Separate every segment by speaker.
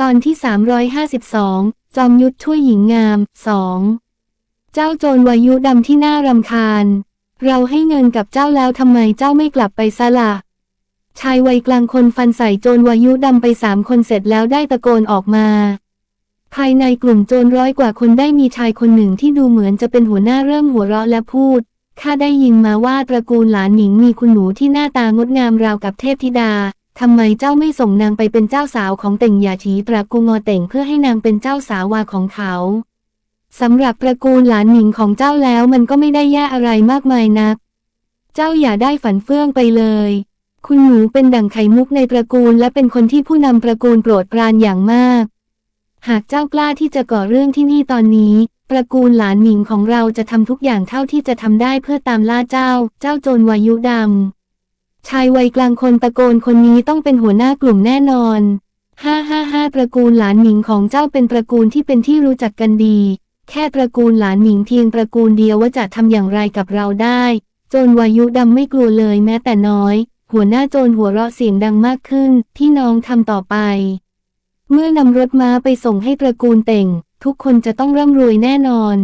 Speaker 1: ตอนที่ 352 จอมยุทธช่วยหญิงงาม 2 เจ้าโจรวายุดำที่น่ารำคาญ เราให้เงินกับเจ้าแล้วทำไมเจ้าไม่กลับไปซะละ่ะ ชายวัยกลางคนฟันใส่โจรวายุดำไปสามคนเสร็จแล้วได้ตะโกนออกมา ภายในกลุ่มโจรร้อยกว่าคนได้มีชายคนหนึ่งที่ดูเหมือนจะเป็นหัวหน้าเริ่มหัวเราะและพูด ข้าได้ยินมาว่าตระกูลหลานหนิงมีคุณหนูที่หน้าตางดงามราวกับเทพธิดา ทำไมเจ้าไม่ส่งนางไปเป็นเจ้าสาวของเต่งหยาฉีตระกูลงอเต่งเพื่อให้นางเป็นเจ้าสาวาของเขาสำหรับตระกูลหลานหนิงของเจ้าแล้วมันก็ไม่ได้แย่อะไรมากมายนัก เจ้าอย่าได้ฝันเฟื่องไปเลย คุณหนูเป็นดั่งไข่มุกในตระกูลและเป็นคนที่ผู้นำตระกูลโปรดปรานอย่างมาก หากเจ้ากล้าที่จะก่อเรื่องที่นี่ตอนนี้ตระกูลหลานหนิงของเราจะทำทุกอย่างเท่าที่จะทำได้เพื่อตามล่าเจ้า เจ้าโจรวายุดำ ชายวัยกลางคนตะโกนคนนี้ต้องเป็นหัวหน้ากลุ่มแน่นอนห้าห้าห้าตระกูลหลานหนิงของเจ้าเป็นตระกูลที่เป็นที่รู้จักกันดี แค่ตระกูลหลานหนิงเพียงตระกูลเดียวว่าจะทำอย่างไรกับเราได้ โจรวายุดำไม่กลัวเลยแม้แต่น้อย หัวหน้าโจรหัวเราะเสียงดังมากขึ้น ที่น้องทำต่อไป เมื่อนำรถม้าไปส่งให้ตระกูลเต่ง ทุกคนจะต้องร่ำรวยแน่นอน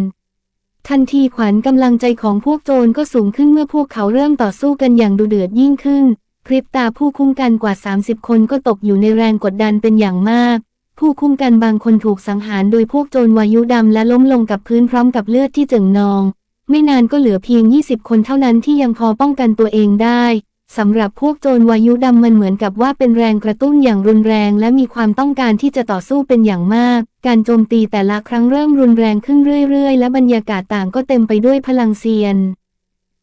Speaker 1: ทันทีขวัญกำลังใจของพวกโจรก็สูงขึ้นเมื่อพวกเขาเริ่มต่อสู้กันอย่างดุเดือดยิ่งขึ้นคริปตาผู้คุ้มกันกว่า 30 คนก็ตกอยู่ในแรงกดดันเป็นอย่างมาก ผู้คุ้มกันบางคนถูกสังหารโดยพวกโจรวายุดำและล้มลงกับพื้นพร้อมกับเลือดที่เจิ่งนอง ไม่นานก็เหลือเพียง 20 คนเท่านั้นที่ยังพอป้องกันตัวเองได้ สำหรับพวกโจรวายุดำมันเหมือนกับว่าเป็นแรงกระตุ้นอย่างรุนแรงและมีความต้องการที่จะต่อสู้เป็นอย่างมาก การโจมตีแต่ละครั้งเริ่มรุนแรงขึ้นเรื่อยๆ และบรรยากาศต่างก็เต็มไปด้วยพลังเซียน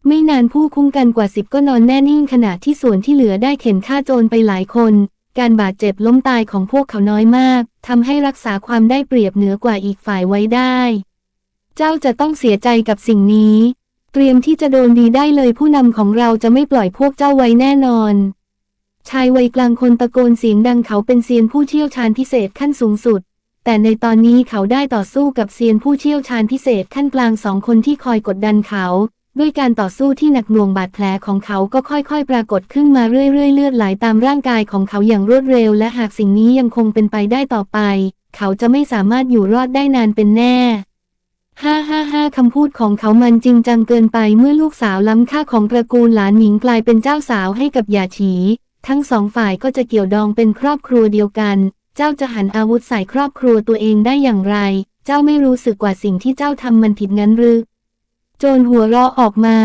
Speaker 1: ไม่นานผู้คุ้มกันกว่าสิบก็นอนแน่นิ่งขณะที่ส่วนที่เหลือได้เข็นฆ่าโจรไปหลายคน การบาดเจ็บล้มตายของพวกเขาน้อยมากทำให้รักษาความได้เปรียบเหนือกว่าอีกฝ่ายไว้ได้ เจ้าจะต้องเสียใจกับสิ่งนี้ เตรียมที่จะโดนดีได้เลยผู้นำของเราจะไม่ปล่อยพวกเจ้าไว้แน่นอน ชายวัยกลางคนตะโกนเสียงดังเขาเป็นเซียนผู้เชี่ยวชาญพิเศษขั้นสูงสุด แต่ในตอนนี้เขาได้ต่อสู้กับเซียนผู้เชี่ยวชาญพิเศษขั้นกลางสองคนที่คอยกดดันเขา ด้วยการต่อสู้ที่หนักหน่วงบาดแผลของเขาก็ค่อยๆ ปรากฏขึ้นมาเรื่อยๆเลือดไหลตามร่างกายของเขาอย่างรวดเร็ว และหากสิ่งนี้ยังคงเป็นไปได้ต่อไป เขาจะไม่สามารถอยู่รอดได้นานเป็นแน่ คำพูดของเขามันจริงจังเกินไปเมื่อลูกสาวล้ำค่าของตระกูลหลานหมิงกลายเป็นเจ้าสาวให้กับหยาฉี ทั้งสองฝ่ายก็จะเกี่ยวดองเป็นครอบครัวเดียวกัน เจ้าจะหันอาวุธใส่ครอบครัวตัวเองได้อย่างไร เจ้าไม่รู้สึกว่าสิ่งที่เจ้าทำมันผิดงั้นหรือ โจรหัวเราะออกมา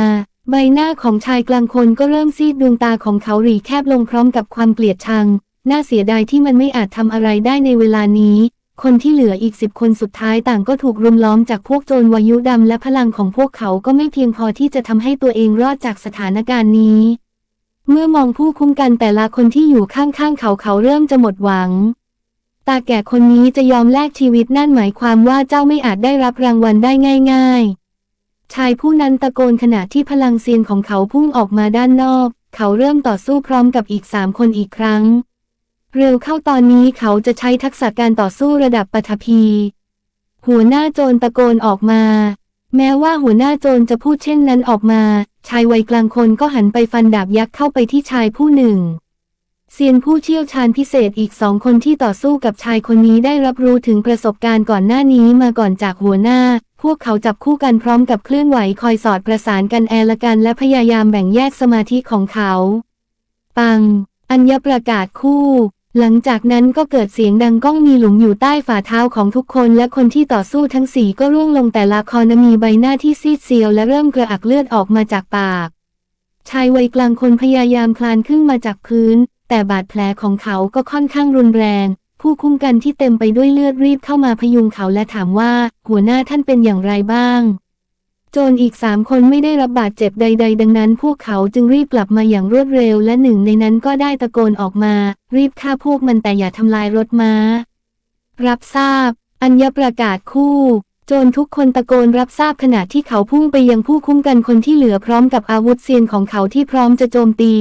Speaker 1: ใบหน้าของชายกลางคนก็เริ่มซีดดวงตาของเขาหรีแคบลงพร้อมกับความเกลียดชัง น่าเสียดายที่มันไม่อาจทำอะไรได้ในเวลานี้ คนที่เหลืออีกสิบคนสุดท้ายต่างก็ถูกรุมล้อมจากพวกโจรวายุดำและพลังของพวกเขาก็ไม่เพียงพอที่จะทำให้ตัวเองรอดจากสถานการณ์นี้ เมื่อมองผู้คุ้มกันแต่ละคนที่อยู่ข้างๆเขาเขาเริ่มจะหมดหวัง ตาแก่คนนี้จะยอมแลกชีวิตนั่นหมายความว่าเจ้าไม่อาจได้รับรางวัลได้ง่าย ๆ ชายผู้นั้นตะโกนขณะที่พลังเซียนของเขาพุ่งออกมาด้านนอก เขาเริ่มต่อสู้พร้อมกับอีกสามคนอีกครั้ง เร็วเข้าตอนนี้เขาจะใช้ทักษะการต่อสู้ระดับปฐพี หัวหน้าโจรตะโกนออกมา แม้ว่าหัวหน้าโจรจะพูดเช่นนั้นออกมา ชายวัยกลางคนก็หันไปฟันดาบยักษ์เข้าไปที่ชายผู้หนึ่งเซียนผู้เชี่ยวชาญพิเศษอีกสองคนที่ต่อสู้กับชายคนนี้ได้รับรู้ถึงประสบการณ์ก่อนหน้านี้มาก่อนจากหัวหน้า พวกเขาจับคู่กันพร้อมกับเคลื่อนไหวคอยสอดประสานกันแอละกันและพยายามแบ่งแยกสมาธิของเขา ปัง อัญญประกาศคู่ หลังจากนั้นก็เกิดเสียงดังก้องมีหลุมอยู่ใต้ฝ่าเท้าของทุกคนและคนที่ต่อสู้ทั้งสี่ก็ร่วงลงแต่ละคอนมีใบหน้าที่ซีดเซียวและเริ่มกระอักเลือดออกมาจากปาก ชายวัยกลางคนพยายามคลานขึ้นมาจากพื้น แต่บาดแผลของเขาก็ค่อนข้างรุนแรง ผู้คุ้มกันที่เต็มไปด้วยเลือดรีบเข้ามาพยุงเขาและถามว่า หัวหน้าท่านเป็นอย่างไรบ้าง โจรอีกสามคนไม่ได้รับบาดเจ็บใด ๆ ดังนั้น พวกเขาจึงรีบกลับมาอย่างรวดเร็วและหนึ่งในนั้นก็ได้ตะโกนออกมา รีบฆ่าพวกมันแต่อย่าทำลายรถม้า รับทราบ อัญญประกาศคู่ โจรทุกคนตะโกนรับทราบขณะที่เขาพุ่งไปยังผู้คุ้มกันคนที่เหลือพร้อมกับอาวุธเซียนของเขาที่พร้อมจะโจมตี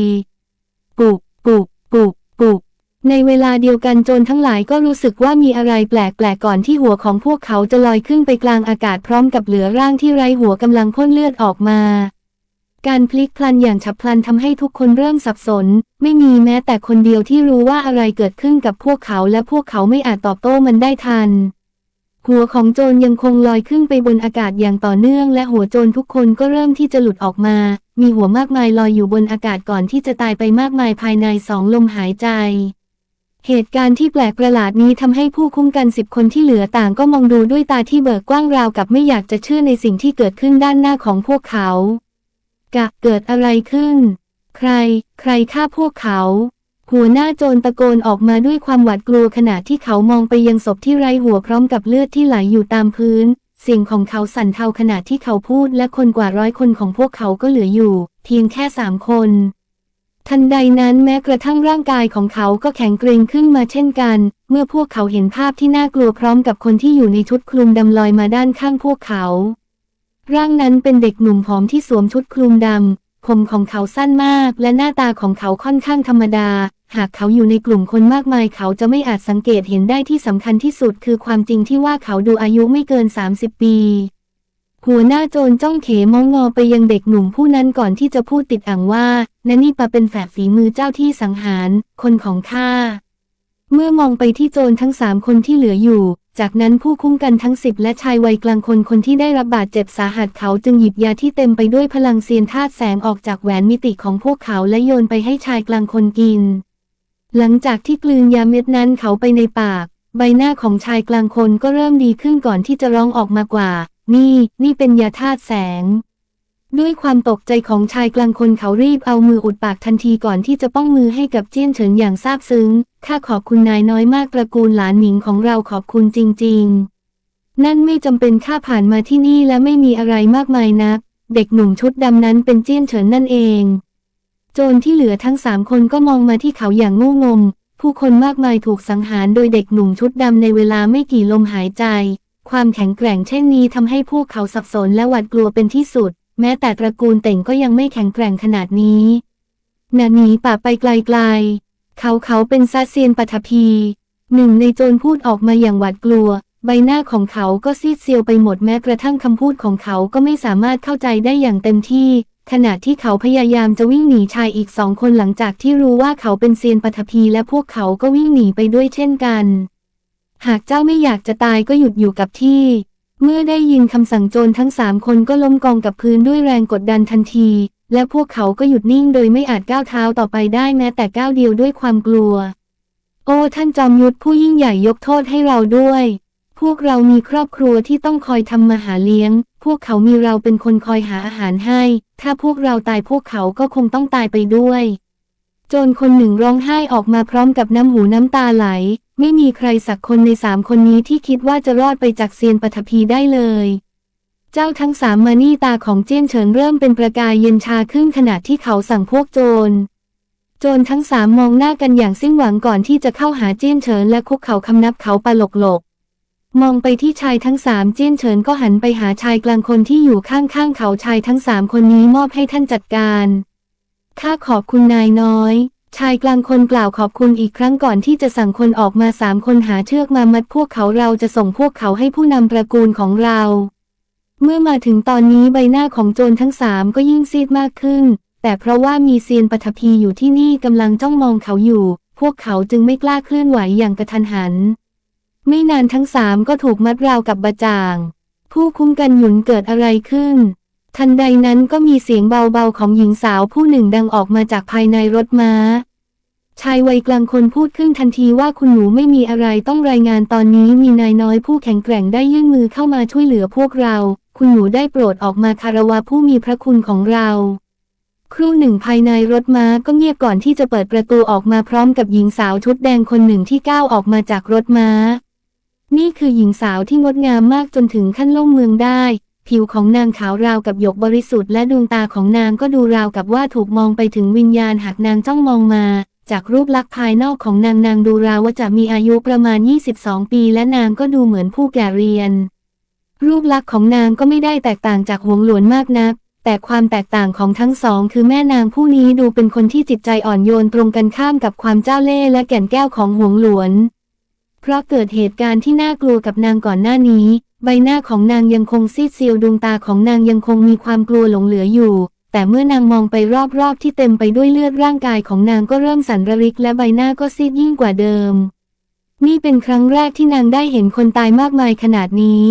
Speaker 1: ปุกปุกปุกปุก ในเวลาเดียวกันโจรทั้งหลายก็รู้สึกว่ามีอะไรแปลกๆก่อนที่หัวของพวกเขาจะลอยขึ้นไปกลางอากาศพร้อมกับเหลือร่างที่ไร้หัวกำลังพ่นเลือดออกมา การพลิกพลันอย่างฉับพลันทำให้ทุกคนเริ่มสับสน ไม่มีแม้แต่คนเดียวที่รู้ว่าอะไรเกิดขึ้นกับพวกเขาและพวกเขาไม่อาจตอบโต้มันได้ทัน หัวของโจรยังคงลอยขึ้นไปบนอากาศอย่างต่อเนื่อง และหัวโจรทุกคนก็เริ่มที่จะหลุดออกมา มีหัวมากมายลอยอยู่บนอากาศก่อนที่จะตายไปมากมายภายในสองลมหายใจ เหตุการณ์ที่แปลกประหลาดนี้ทำให้ผู้คุ้มกันสิบคนที่เหลือต่างก็มองดูด้วยตาที่เบิกกว้างราวกับไม่อยากจะเชื่อในสิ่งที่เกิดขึ้นด้านหน้าของพวกเขา กะเกิดอะไรขึ้น ใคร ใครฆ่าพวกเขา หัวหน้าโจรตะโกนออกมาด้วยความหวาดกลัวขณะที่เขามองไปยังศพที่ไร้หัวพร้อมกับเลือดที่ไหลอยู่ตามพื้น เสียงของเขาสั่นเทาขณะที่เขาพูดและคนกว่าร้อยคนของพวกเขาก็เหลืออยู่ เพียงแค่สามคน ทันใดนั้นแม้กระทั่งร่างกายของเขาก็แข็งเกร็งขึ้นมาเช่นกัน เมื่อพวกเขาเห็นภาพที่น่ากลัวพร้อมกับคนที่อยู่ในชุดคลุมดำลอยมาด้านข้างพวกเขา ร่างนั้นเป็นเด็กหนุ่มผอมที่สวมชุดคลุมดำ ผมของเขาสั้นมากและหน้าตาของเขาค่อนข้างธรรมดา หากเขาอยู่ในกลุ่มคนมากมายเขาจะไม่อาจสังเกตเห็นได้ที่สำคัญที่สุดคือความจริงที่ว่าเขาดูอายุไม่เกิน 30 ปี หัวหน้าโจรจ้องเขมองงอไปยังเด็กหนุ่มผู้นั้นก่อนที่จะพูดติดอ่างว่านันนี่ปะเป็นแฝดฝีมือเจ้าที่สังหาร คนของข้า เมื่อมองไปที่โจรทั้งสามคนที่เหลืออยู่ จากนั้นผู้คุ้มกันทั้งสิบและชายวัยกลางคนคนที่ได้รับบาดเจ็บสาหัสเขาจึงหยิบยาที่เต็มไปด้วยพลังเซียนธาตุแสงออกจากแหวนมิติของพวกเขาและโยนไปให้ชายกลางคนกิน หลังจากที่กลืนยาเม็ดนั้นเขาไปในปาก ใบหน้าของชายกลางคนก็เริ่มดีขึ้นก่อนที่จะร้องออกมากว่า นี่ นี่เป็นยาธาตุแสง ด้วยความตกใจของชายกลางคนเขารีบเอามืออุดปากทันทีก่อนที่จะป้องมือให้กับเจี้ยนเฉินอย่างซาบซึ้ง ข้าขอบคุณนายน้อยมากตระกูลหลานหนิงของเราขอบคุณจริง ๆ นั่นไม่จำเป็นข้าผ่านมาที่นี่และไม่มีอะไรมากมายนัก เด็กหนุ่มชุดดำนั้นเป็นเจี้ยนเฉินนั่นเอง โจรที่เหลือทั้งสามคนก็มองมาที่เขาอย่างงงง ผู้คนมากมายถูกสังหารโดยเด็กหนุ่มชุดดำในเวลาไม่กี่ลมหายใจ ความแข็งแกร่งเช่นนี้ทำให้พวกเขาสับสนและหวาดกลัวเป็นที่สุด แม้แต่ตระกูลเต่งก็ยังไม่แข็งแกร่งขนาดนี้นาหนีป่าไปไกลๆ เขาเขาเป็นซาเซียนปัทภีหนึ่งในโจรพูดออกมาอย่างหวาดกลัว ใบหน้าของเขาก็ซีดเซียวไปหมดแม้กระทั่งคำพูดของเขาก็ไม่สามารถเข้าใจได้อย่างเต็มที่ ขณะที่เขาพยายามจะวิ่งหนีชายอีกสองคนหลังจากที่รู้ว่าเขาเป็นเซียนปัทภีและพวกเขาก็วิ่งหนีไปด้วยเช่นกัน หากเจ้าไม่อยากจะตายก็หยุดอยู่กับที่ เมื่อได้ยินคำสั่งโจรทั้งสามคนก็ล้มกองกับพื้นด้วยแรงกดดันทันที และพวกเขาก็หยุดนิ่งโดยไม่อาจก้าวเท้าต่อไปได้แม้แต่ก้าวเดียวด้วยความกลัว โอ้ท่านจอมยุทธผู้ยิ่งใหญ่ยกโทษให้เราด้วย พวกเรามีครอบครัวที่ต้องคอยทำมาหาเลี้ยง พวกเขามีเราเป็นคนคอยหาอาหารให้ ถ้าพวกเราตายพวกเขาก็คงต้องตายไปด้วย จรคนหนึ่งร้องไห้ออกมาพร้อมกับน้ำหูน้ำตาไหล ไม่มีใครสักคนในสามคนนี้ที่คิดว่าจะรอดไปจากเซียนปฐพีได้เลย เจ้าทั้งสามมานี่ตาของเจี้ยนเฉินเริ่มเป็นประกายเย็นชาขึ้นขณะที่เขาสั่งพวกโจร โจรทั้งสามมองหน้ากันอย่างสิ้นหวังก่อนที่จะเข้าหาเจี้ยนเฉินและคุกเข่าคำนับเขาปลกหลกมองไปที่ชายทั้งสามเจี้ยนเฉินก็หันไปหาชายกลางคนที่อยู่ข้างๆเขาชายทั้งสามคนนี้มอบให้ท่านจัดการ ข้าขอบคุณนายน้อย ชายกลางคนกล่าวขอบคุณอีกครั้งก่อนที่จะสั่งคนออกมาสามคนหาเชือกมามัดพวกเขาเราจะส่งพวกเขาให้ผู้นำตระกูลของเรา เมื่อมาถึงตอนนี้ใบหน้าของโจรทั้งสามก็ยิ่งซีดมากขึ้น แต่เพราะว่ามีเซียนปฐพีอยู่ที่นี่กำลังจ้องมองเขาอยู่ พวกเขาจึงไม่กล้าเคลื่อนไหวอย่างกระทันหัน ไม่นานทั้งสามก็ถูกมัดราวกับบาจ่าง ผู้คุ้มกันหยุนเกิดอะไรขึ้น ทันใดนั้นก็มีเสียงเบาๆของหญิงสาวผู้หนึ่งดังออกมาจากภายในรถม้า ชายวัยกลางคนพูดขึ้นทันทีว่าคุณหนูไม่มีอะไรต้องรายงานตอนนี้มีนายน้อยผู้แข็งแกร่งได้ยื่นมือเข้ามาช่วยเหลือพวกเรา คุณหนูได้โปรดออกมาคารวะผู้มีพระคุณของเรา ครู่หนึ่งภายในรถม้าก็เงียบก่อนที่จะเปิดประตูออกมาพร้อมกับหญิงสาวชุดแดงคนหนึ่งที่ก้าวออกมาจากรถม้า นี่คือหญิงสาวที่งดงามมากจนถึงขั้นล่มเมืองได้ ผิวของนางขาวราวกับหยกบริสุทธิ์และดวงตาของนางก็ดูราวกับว่าถูกมองไปถึงวิญญาณหากนางจ้องมองมา จากรูปลักษณ์ภายนอกของนางนางดูราวว่าจะมีอายุประมาณ 22 ปีและนางก็ดูเหมือนผู้แก่เรียน รูปลักษณ์ของนางก็ไม่ได้แตกต่างจากหวงหลวนมากนัก แต่ความแตกต่างของทั้งสอง คือแม่นางผู้นี้ดูเป็นคนที่จิตใจอ่อนโยนตรงกันข้ามกับความเจ้าเล่ห์และแก่นแก้วของหวงหลวน เพราะเกิดเหตุการณ์ที่น่ากลัวกับนางก่อนหน้านี้ ใบหน้าของนางยังคงซีดเซียวดวงตาของนางยังคงมีความกลัวหลงเหลืออยู่ แต่เมื่อนางมองไปรอบๆที่เต็มไปด้วยเลือดร่างกายของนางก็เริ่มสั่นระริกและใบหน้าก็ซีดยิ่งกว่าเดิม นี่เป็นครั้งแรกที่นางได้เห็นคนตายมากมายขนาดนี้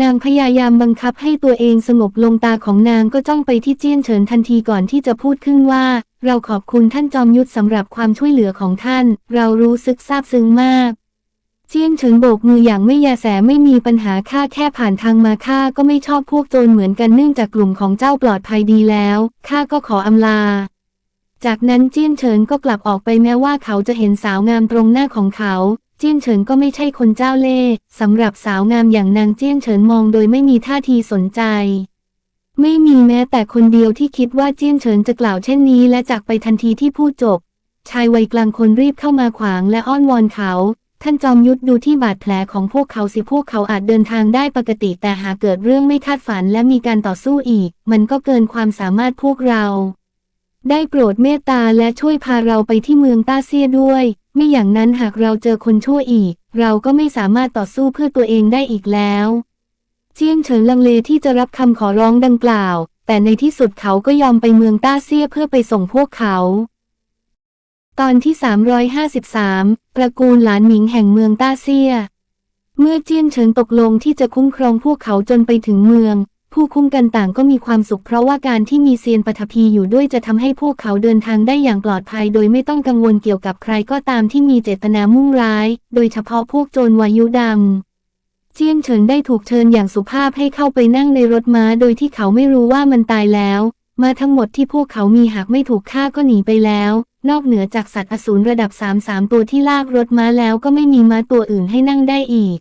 Speaker 1: นางพยายามบังคับให้ตัวเองสงบลงตาของนางก็จ้องไปที่เจี้ยนเฉินทันทีก่อนที่จะพูดขึ้นว่า เราขอบคุณท่านจอมยุทธสำหรับความช่วยเหลือของท่าน เรารู้สึกซาบซึ้งมาก เจี้ยนเฉินโบกมืออย่างไม่ยาแสไม่มีปัญหาข้าแค่ผ่านทางมาข้าก็ไม่ชอบพวกโจรเหมือนกันเนื่องจากกลุ่มของเจ้าปลอดภัยดีแล้วข้าก็ขออำลา จากนั้นเจี้ยนเฉินก็กลับออกไปแม้ว่าเขาจะเห็นสาวงามตรงหน้าของเขา เจี้ยนเฉินก็ไม่ใช่คนเจ้าเล่ห์สำหรับสาวงามอย่างนางเจี้ยนเฉินมองโดยไม่มีท่าทีสนใจ ไม่มีแม้แต่คนเดียวที่คิดว่าเจี้ยนเฉินจะกล่าวเช่นนี้และจากไปทันทีที่พูดจบ ชายวัยกลางคนรีบเข้ามาขวางและอ้อนวอนเขา ท่านจอมยุทธดูที่บาดแผลของพวกเขาสิพวกเขาอาจเดินทางได้ปกติแต่หากเกิดเรื่องไม่คาดฝันและมีการต่อสู้อีก มันก็เกินความสามารถพวกเรา ได้โปรดเมตตาและช่วยพาเราไปที่เมืองต้าเซียด้วย ไม่อย่างนั้นหากเราเจอคนชั่วอีก เราก็ไม่สามารถต่อสู้เพื่อตัวเองได้อีกแล้ว เจียงเฉินลังเลที่จะรับคำขอร้องดังกล่าว แต่ในที่สุดเขาก็ยอมไปเมืองต้าเซียเพื่อไปส่งพวกเขา ตอนที่ 353 ตระกูลหลานหมิงแห่งเมืองต้าเซีย เมื่อเจี้ยนเฉินตกลงที่จะคุ้มครองพวกเขาจนไปถึงเมือง ผู้คุ้มกันต่างก็มีความสุขเพราะว่าการที่มีเซียนปฐพีอยู่ด้วยจะทำให้พวกเขาเดินทางได้อย่างปลอดภัย โดยไม่ต้องกังวลเกี่ยวกับใครก็ตามที่มีเจตนามุ่งร้าย โดยเฉพาะพวกโจรวายุดำเจียนเฉินได้ถูกเชิญอย่างสุภาพให้เข้าไปนั่งในรถม้า โดยที่เขาไม่รู้ว่ามันตายแล้ว มาทั้งหมดที่พวกเขามีหากไม่ถูกฆ่าก็หนีไปแล้ว นอกเหนือจากสัตว์อสูรระดับสามสามตัวที่ลากรถม้าแล้วก็ไม่มีม้าตัวอื่นให้นั่งได้อีก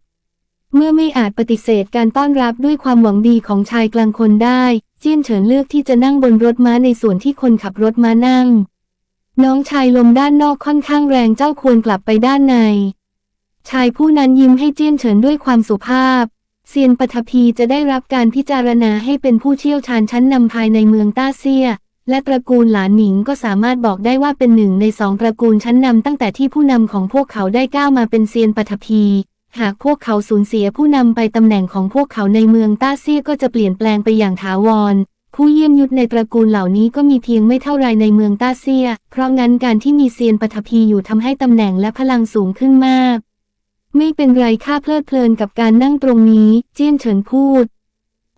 Speaker 1: เมื่อไม่อาจปฏิเสธการต้อนรับด้วยความหวังดีของชายกลางคนได้ เจี้ยนเฉินเลือกที่จะนั่งบนรถม้าในส่วนที่คนขับรถม้านั่ง น้องชายลมด้านนอกค่อนข้างแรงเจ้าควรกลับไปด้านใน ชายผู้นั้นยิ้มให้เจี้ยนเฉินด้วยความสุภาพ เซียนปฐพีจะได้รับการพิจารณาให้เป็นผู้เชี่ยวชาญชั้นนำภายในเมืองต้าเซีย และตระกูลหลานหมิงก็สามารถบอกได้ว่าเป็นหนึ่งในสองตระกูลชั้นนำตั้งแต่ที่ผู้นำของพวกเขาได้ก้าวมาเป็นเซียนปฐพี หากพวกเขาสูญเสียผู้นำไปตำแหน่งของพวกเขาในเมืองต้าเซียก็จะเปลี่ยนแปลงไปอย่างถาวรผู้เยี่ยมยุทธในตระกูลเหล่านี้ก็มีเพียงไม่เท่าไรในเมืองต้าเซีย เพราะงั้นการที่มีเซียนปฐพีอยู่ทำให้ตำแหน่งและพลังสูงขึ้นมาก ไม่เป็นไรข้าเพลิดเพลินกับการนั่งตรงนี้ เจี้ยนเฉินพูด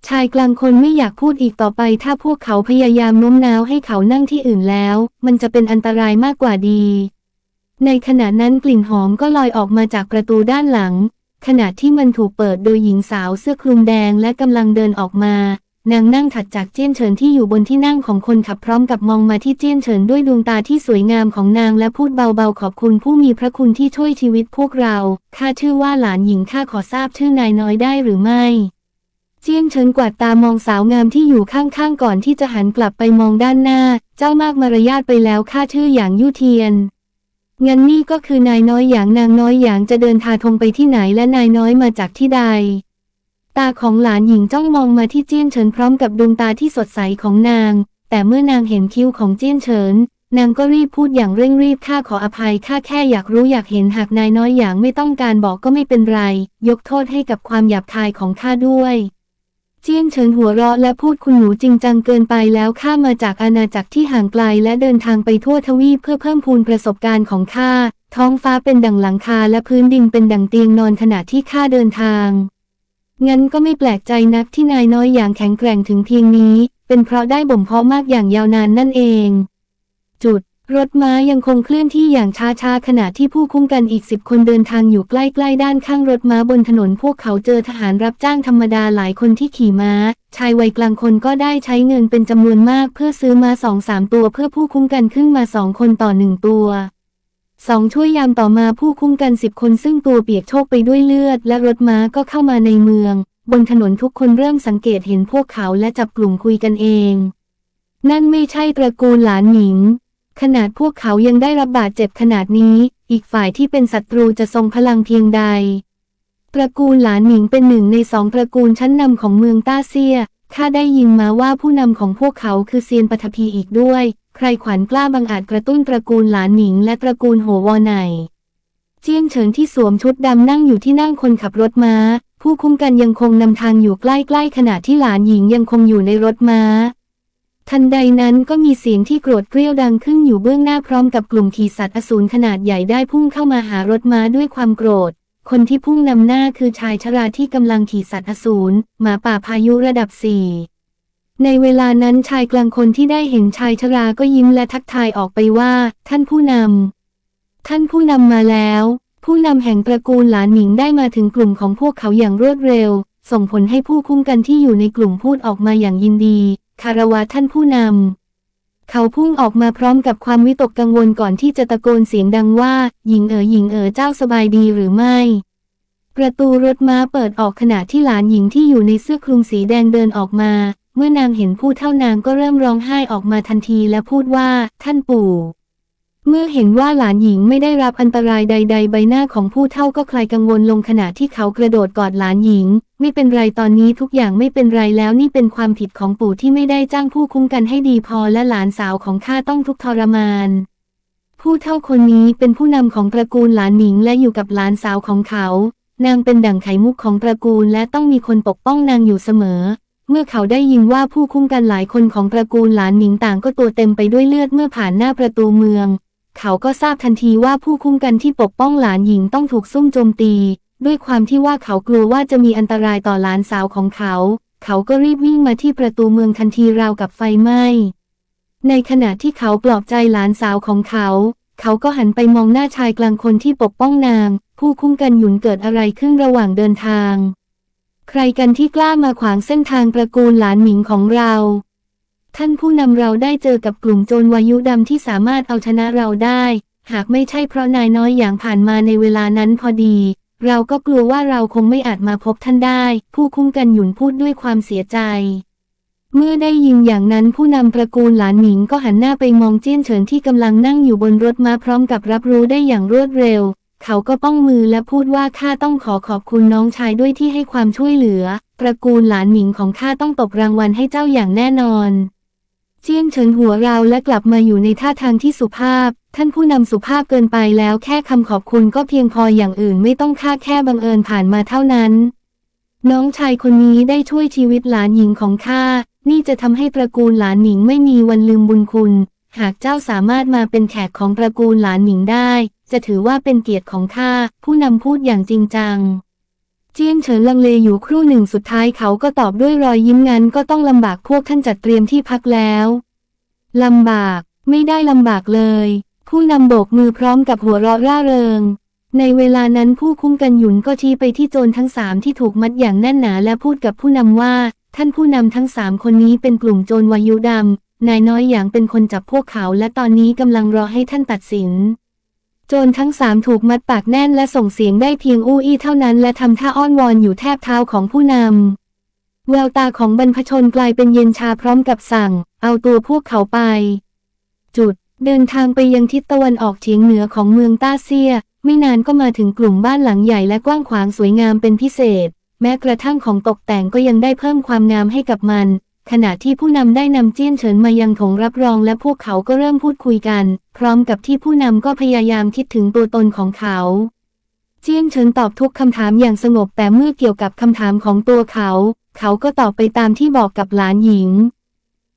Speaker 1: ชายกลางคนไม่อยากพูดอีกต่อไป ถ้าพวกเขาพยายามโน้มน้าวให้เขานั่งที่อื่นแล้ว มันจะเป็นอันตรายมากกว่าดี ในขณะนั้นกลิ่นหอมก็ลอยออกมาจากประตูด้านหลัง ขณะที่มันถูกเปิดโดยหญิงสาวเสื้อคลุมแดงและกำลังเดินออกมา นางนั่งถัดจากเจี้ยนเฉินที่อยู่บนที่นั่งของคนขับพร้อมกับมองมาที่เจี้ยนเฉินด้วยดวงตาที่สวยงามของนางและพูดเบาๆขอบคุณผู้มีพระคุณที่ช่วยชีวิตพวกเรา ข้าชื่อว่าหลานหญิงข้าขอทราบชื่อนายน้อยได้หรือไม่ เจี้ยนเฉินกวาดตามองสาวงามที่อยู่ข้างๆก่อนที่จะหันกลับไปมองด้านหน้า เจ้ามากมารยาทไปแล้วข้าชื่อหยางยู่เทียนงั้นนี่ก็คือนายน้อยหยางนางน้อยหยางจะเดินทาทงไปที่ไหนและนายน้อยมาจากที่ใด ตาของหลานหญิงจ้องมองมาที่เจี้ยนเฉินพร้อมกับดวงตาที่สดใสของนาง แต่เมื่อนางเห็นคิ้วของเจี้ยนเฉิน นางก็รีบพูดอย่างเร่งรีบข้าขออภัยข้าแค่อยากรู้อยากเห็นหากนายน้อยหยางไม่ต้องการบอกก็ไม่เป็นไร ยกโทษให้กับความหยาบคายของข้าด้วย เจี้ยนเฉินหัวเราะและพูดคุณหนูจริงจังเกินไปแล้วข้ามาจากอาณาจักรที่ห่างไกลและเดินทางไปทั่วทวีปเพื่อเพิ่มพูนประสบการณ์ของข้าท้องฟ้าเป็นดั่งหลังคาและพื้นดินเป็นดั่งเตียงนอนขณะที่ข้าเดินทาง งั้นก็ไม่แปลกใจนักที่นายน้อยอย่างแข็งแกร่งถึงเพียงนี้ เป็นเพราะได้บ่มเพาะมากอย่างยาวนานนั่นเอง จุด รถม้ายังคงเคลื่อนที่อย่างช้าๆขณะที่ผู้คุ้มกันอีกสิบคนเดินทางอยู่ใกล้ๆด้านข้างรถม้าบนถนนพวกเขาเจอทหารรับจ้างธรรมดาหลายคนที่ขี่ม้า ชายวัยกลางคนก็ได้ใช้เงินเป็นจำนวนมากเพื่อซื้อมาสองสามตัวเพื่อผู้คุ้มกันขึ้นมาสองคนต่อหนึ่งตัว สองช่วยยามต่อมาผู้คุ้มกันสิบคนซึ่งตัวเปียกโชกไปด้วยเลือด และรถม้าก็เข้ามาในเมือง บนถนนทุกคนเริ่มสังเกตเห็นพวกเขาและจับกลุ่มคุยกันเอง นั่นไม่ใช่ตระกูลหลานหมิง ขนาดพวกเขายังได้รับบาดเจ็บขนาดนี้ อีกฝ่ายที่เป็นศัตรูจะทรงพลังเพียงใด ตระกูลหลานหมิงเป็นหนึ่งในสองตระกูลชั้นนำของเมืองต้าเซียข้าได้ยินมาว่าผู้นำของพวกเขาคือเซียนปฐพีอีกด้วย ใครขวัญกล้าบังอาจกระตุ้นตระกูลหลานหมิง และตระกูลโหวอไนเจียงเฉินที่สวมชุดดำนั่งอยู่ที่นั่งคนขับรถม้า ผู้คุ้มกันยังคงนำทางอยู่ใกล้ๆขณะที่หลานหญิงยังคงอยู่ในรถม้า ทันใดนั้นก็มีเสียงที่โกรธเกรี้ยวดังขึ้นอยู่เบื้องหน้าพร้อมกับกลุ่มขี่สัตว์อสูรขนาดใหญ่ได้พุ่งเข้ามาหารถม้าด้วยความโกรธ คนที่พุ่งนำหน้าคือชายชราที่กำลังขี่สัตว์อสูรหมาป่าพายุระดับสี่ ในเวลานั้นชายกลางคนที่ได้เห็นชายชราก็ยิ้มและทักทายออกไปว่า ท่านผู้นำ ท่านผู้นำมาแล้ว ผู้นำแห่งตระกูลหลานหมิงได้มาถึงกลุ่มของพวกเขาอย่างรวดเร็ว ส่งผลให้ผู้คุ้มกันที่อยู่ในกลุ่มพูดออกมาอย่างยินดี คารวะท่านผู้นำ เขาพุ่งออกมาพร้อมกับความวิตกกังวลก่อนที่จะตะโกนเสียงดังว่า หญิงเอ๋อหญิงเอ๋อเจ้าสบายดีหรือไม่ประตูรถม้าเปิดออกขณะที่หลานหญิงที่อยู่ในเสื้อคลุมสีแดงเดินออกมา เมื่อนางเห็นผู้เท่านางก็เริ่มร้องไห้ออกมาทันทีและพูดว่า ท่านปู่ เมื่อเห็นว่าหลานหญิงไม่ได้รับอันตรายใด ๆ ใบหน้าของผู้เท่าก็คลายกังวลลงขณะที่เขากระโดดกอดหลานหญิง ไม่เป็นไรตอนนี้ทุกอย่างไม่เป็นไรแล้วนี่เป็นความผิดของปู่ที่ไม่ได้จ้างผู้คุ้มกันให้ดีพอและหลานสาวของข้าต้องทุกข์ทรมาน ผู้เท่าคนนี้เป็นผู้นำของตระกูลหลานหมิงและอยู่กับหลานสาวของเขา นางเป็นดั่งไข่มุกของตระกูลและต้องมีคนปกป้องนางอยู่เสมอ เมื่อเขาได้ยินว่าผู้คุ้มกันหลายคนของตระกูลหลานหมิงต่างก็ตัวเต็มไปด้วยเลือดเมื่อผ่านหน้าประตูเมือง เขาก็ทราบทันทีว่าผู้คุ้มกันที่ปกป้องหลานหญิงต้องถูกซุ่มโจมตี ด้วยความที่ว่าเขากลัวว่าจะมีอันตรายต่อหลานสาวของเขา เขาก็รีบวิ่งมาที่ประตูเมืองทันทีราวกับไฟไหม้ ในขณะที่เขาปลอบใจหลานสาวของเขา เขาก็หันไปมองหน้าชายกลางคนที่ปกป้องนาง ผู้คุ้มกันหยุนเกิดอะไรขึ้นระหว่างเดินทาง ใครกันที่กล้ามาขวางเส้นทางตระกูลหลานหมิงของเรา ท่านผู้นำเราได้เจอกับกลุ่มโจรวายุดำที่สามารถเอาชนะเราได้ หากไม่ใช่เพราะนายน้อยอย่างผ่านมาในเวลานั้นพอดี เราก็กลัวว่าเราคงไม่อาจมาพบท่านได้ ผู้คุ้มกันหยุนพูดด้วยความเสียใจ เมื่อได้ยินอย่างนั้นผู้นำตระกูลหลานหมิงก็หันหน้าไปมองเจี้ยนเฉินที่กำลังนั่งอยู่บนรถม้าพร้อมกับรับรู้ได้อย่างรวดเร็ว เขาก็ป้องมือและพูดว่าข้าต้องขอขอบคุณน้องชายด้วยที่ให้ความช่วยเหลือ ตระกูลหลานหมิงของข้าต้องตบรางวัลให้เจ้าอย่างแน่นอน เจียนเฉินหัวเราและกลับมาอยู่ในท่าทางที่สุภาพ ท่านผู้นำสุภาพเกินไปแล้วแค่คำขอบคุณก็เพียงพออย่างอื่นไม่ต้องค่าแค่บังเอิญผ่านมาเท่านั้น น้องชายคนนี้ได้ช่วยชีวิตหลานหญิงของข้า นี่จะทำให้ตระกูลหลานหมิงไม่มีวันลืมบุญคุณ หากเจ้าสามารถมาเป็นแขกของตระกูลหลานหมิงได้ จะถือว่าเป็นเกียรติของข้าผู้นำพูดอย่างจริงจัง เจียงเฉินลังเลอยู่ครู่หนึ่งสุดท้ายเขาก็ตอบด้วยรอยยิ้มงั้นก็ต้องลำบากพวกท่านจัดเตรียมที่พักแล้วลำบากไม่ได้ลำบากเลย ผู้นำโบกมือพร้อมกับหัวเราะร่าเริง ในเวลานั้นผู้คุ้มกันหยุนก็ชี้ไปที่โจรทั้งสามที่ถูกมัดอย่างแน่นหนาและพูดกับผู้นำว่า ท่านผู้นำทั้งสามคนนี้เป็นกลุ่มโจรวายุดำนายน้อยอย่างเป็นคนจับพวกเขาและตอนนี้กำลังรอให้ท่านตัดสิน จรทั้งสามถูกมัดปากแน่นและส่งเสียงได้เพียงอู้อี้เท่านั้นและทำท่าอ้อนวอนอยู่แทบเท้าของผู้นำแววตาของบรรพชนกลายเป็นเย็นชาพร้อมกับสั่ง เอาตัวพวกเขาไป จุดเดินทางไปยังทิศตะวันออกเฉียงเหนือของเมืองต้าเซีย ไม่นานก็มาถึงกลุ่มบ้านหลังใหญ่และกว้างขวางสวยงามเป็นพิเศษ แม้กระทั่งของตกแต่งก็ยังได้เพิ่มความงามให้กับมัน ขณะที่ผู้นำได้นำเจี้ยนเฉินมายังถงรับรองและพวกเขาก็เริ่มพูดคุยกัน พร้อมกับที่ผู้นำก็พยายามคิดถึงตัวตนของเขา เจี้ยนเฉินตอบทุกคำถามอย่างสงบแต่เมื่อเกี่ยวกับคำถามของตัวเขา เขาก็ตอบไปตามที่บอกกับหลานหญิง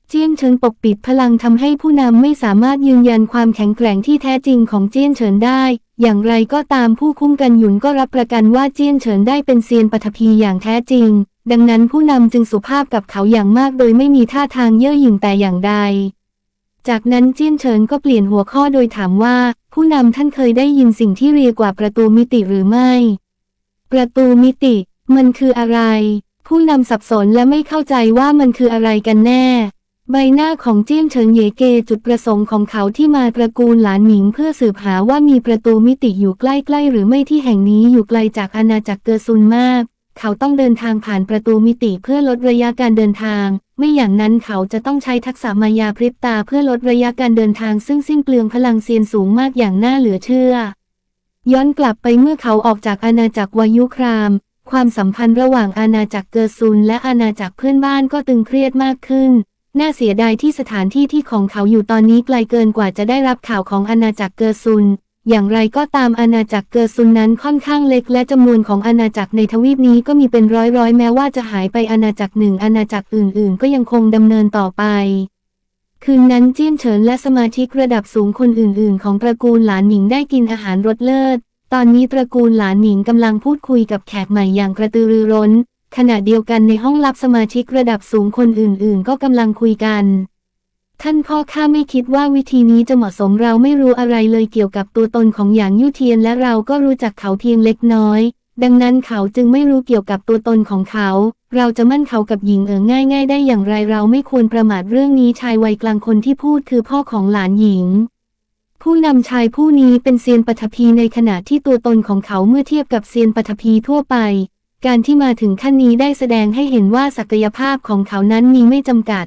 Speaker 1: เจี้ยนเฉินปกปิดพลังทำให้ผู้นำไม่สามารถยืนยันความแข็งแกร่งที่แท้จริงของเจี้ยนเฉินได้ อย่างไรก็ตามผู้คุ้มกันหยุนก็รับประกันว่าเจี้ยนเฉินได้เป็นเซียนปฐพีอย่างแท้จริง ดังนั้นผู้นำจึงสุภาพกับเขาอย่างมากโดยไม่มีท่าทางเย่อหยิ่งแต่อย่างใด จากนั้นเจี้ยนเฉินก็เปลี่ยนหัวข้อโดยถามว่า ผู้นำท่านเคยได้ยินสิ่งที่เรียกว่าประตูมิติหรือไม่ ประตูมิติ มันคืออะไร ผู้นำสับสนและไม่เข้าใจว่ามันคืออะไรกันแน่ ใบหน้าของเจี้ยนเฉิงเยเกจุดประสงค์ของเขาที่มาตระกูลหลานหมิงเพื่อสืบหาว่ามีประตูมิติอยู่ใกล้ๆหรือไม่ที่แห่งนี้อยู่ไกลจากอาณาจักรเกอซุนมาก เขาต้องเดินทางผ่านประตูมิติเพื่อลดระยะการเดินทาง ไม่อย่างนั้นเขาจะต้องใช้ทักษะมายาพริบตาเพื่อลดระยะการเดินทาง ซึ่งสิ้นเปลืองพลังเซียนสูงมากอย่างน่าเหลือเชื่อ ย้อนกลับไปเมื่อเขาออกจากอาณาจักรวายุคราม ความสัมพันธ์ระหว่างอาณาจักรเกอร์ซุนและอาณาจักรเพื่อนบ้านก็ตึงเครียดมากขึ้น น่าเสียดายที่สถานที่ที่ของเขาอยู่ตอนนี้ไกลเกินกว่าจะได้รับข่าวของอาณาจักรเกอร์ซุน อย่างไรก็ตามอาณาจักรเกอร์ซุนนั้นค่อนข้างเล็ก และจำนวนของอาณาจักรในทวีปนี้ก็มีเป็นร้อยร้อยๆแม้ว่าจะหายไปอาณาจักรหนึ่งอาณาจักรอื่น ๆ ก็ยังคงดำเนินต่อไป คืนนั้นเจี้ยนเฉินและสมาชิกระดับสูงคนอื่น ๆ ของตระกูลหลานหนิงได้กินอาหารรสเลิศ ตอนนี้ตระกูลหลานหนิงกำลังพูดคุยกับแขกใหม่อย่างกระตือรือร้น ขณะเดียวกันในห้องลับสมาชิกระดับสูงคนอื่น ๆ ก็กำลังคุยกัน ท่านพ่อข้าไม่คิดว่าวิธีนี้จะเหมาะสมเราไม่รู้อะไรเลยเกี่ยวกับตัวตนของหยางยู่เทียนและเราก็รู้จักเขาเพียงเล็กน้อย ดังนั้นเขาจึงไม่รู้เกี่ยวกับตัวตนของเขา เราจะมั่นเขากับหญิงเอ๋อง่าย ๆ ได้อย่างไรเราไม่ควรประมาทเรื่องนี้ชายวัยกลางคนที่พูดคือพ่อของหลานหญิง ผู้นำชายผู้นี้เป็นเซียนปฐพีในขณะที่ตัวตนของเขาเมื่อเทียบกับเซียนปฐพีทั่วไป การที่มาถึงขั้นนี้ได้แสดงให้เห็นว่าศักยภาพของเขานั้นมีไม่จำกัด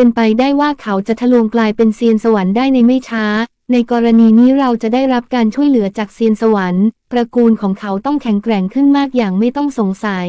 Speaker 1: เป็นไปได้ว่าเขาจะทะลวงกลายเป็นเซียนสวรรค์ได้ในไม่ช้า ในกรณีนี้เราจะได้รับการช่วยเหลือจากเซียนสวรรค์ตระกูลของเขาต้องแข็งแกร่งขึ้นมากอย่างไม่ต้องสงสัย